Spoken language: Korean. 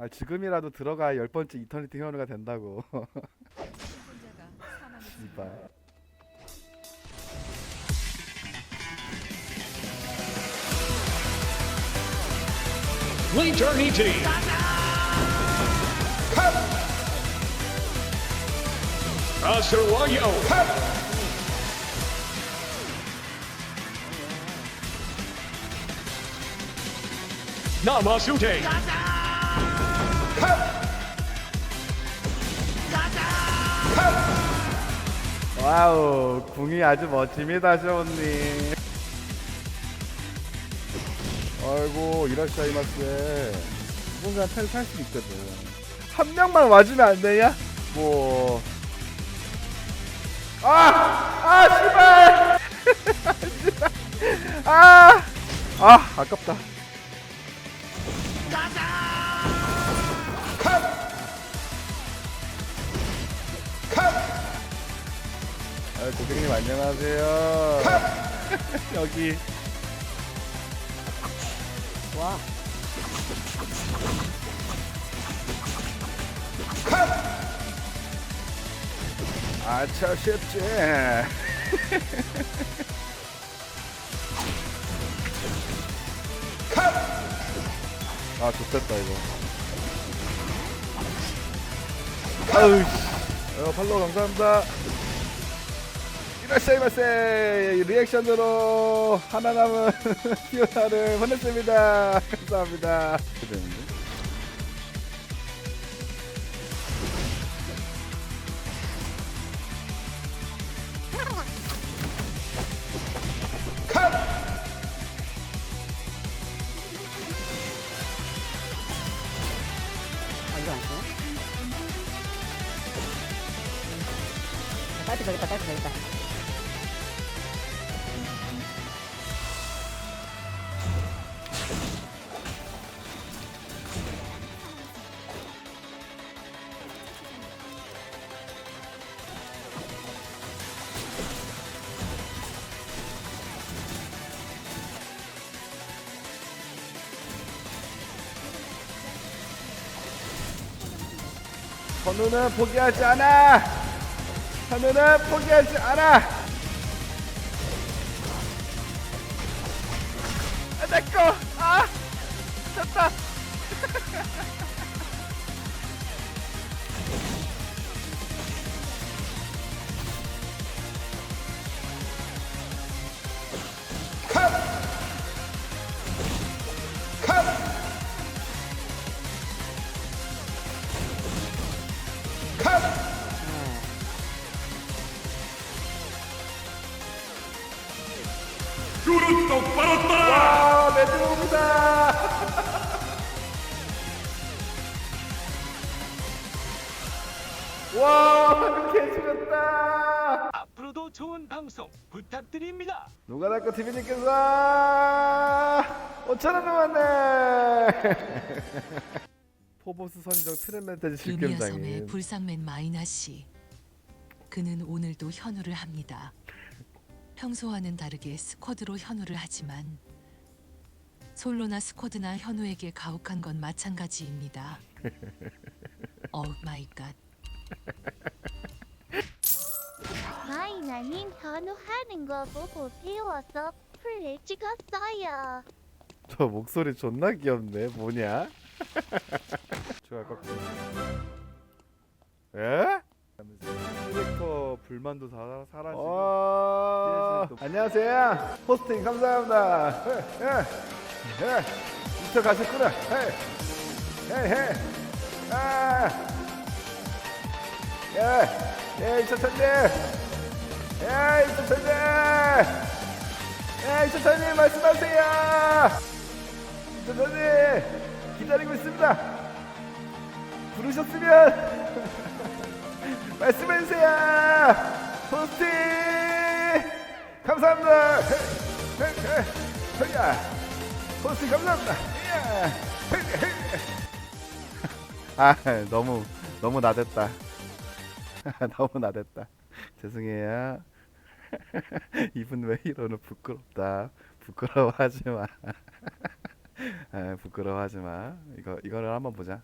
아 지금이라도 들어가 열 번째 이터니티 회원가 된다고. 사망했습니다. 이발. Eternity. Asuwayo. Namasute. 와우 궁이 아주 멋집니다 셔원님. 아이고 이라시아이마스에 누군가 탈 탈수 있거든. 한 명만 맞으면 안 되냐? 뭐. 아! 아, 씨발! 씨발. 아! 아, 아깝다. 아, 고객님 안녕하세요. 여기. 와. 아차 쉽지. 아 좋겠다 이거. 씨. 어, 팔로우 감사합니다. 이라시마세 리액션으로 하나 남은 피오타를 보냈습니다. 감사합니다. 저기 있다, 딸피 저기 있다. 선우는 포기하지 않아. 선우는 포기하지 않아. 아, 내 거. 와, 매듭옵니다. 와, 방금 개죽었다. 앞으로도 좋은 방송 부탁드립니다. 누가 닦고 TV님께서 5천원 남았네. 포보스 선정 루미아 섬의 실gem장인 불상맨 마이나 씨. 그는 오늘도 현우를 합니다. 평소와는 다르게 스쿼드로 현우를 하지만 솔로나 스쿼드나 현우에게 가혹한 건 마찬가지입니다. 오 마이 갓. 마이나님 현우 하는 거 보고 배워서 플레 찍었어요. 저 목소리 존나 귀엽네. 뭐냐? 좋아 꺾고. 에? 불만도 다 사라지고. 어... 안녕하세요. 호스팅 감사합니다. 예, 예, 예. 이터 가셨구나. 예, 예, 예. 아, 예, 예, 이천천님. 예, 이천천님. 예, 이천천님 말씀하세요. 이천천님 기다리고 있습니다. 부르셨으면 말씀해주세요. 호스팅 감사합니다. 허야 호스팅 감사합니다. 아 너무 너무 나댔다. 너무 나댔다. 죄송해요. 이분 왜 이러는 부끄럽다. 부끄러워하지 마. 아, 부끄러워하지 마. 이거 이거를 한번 보자.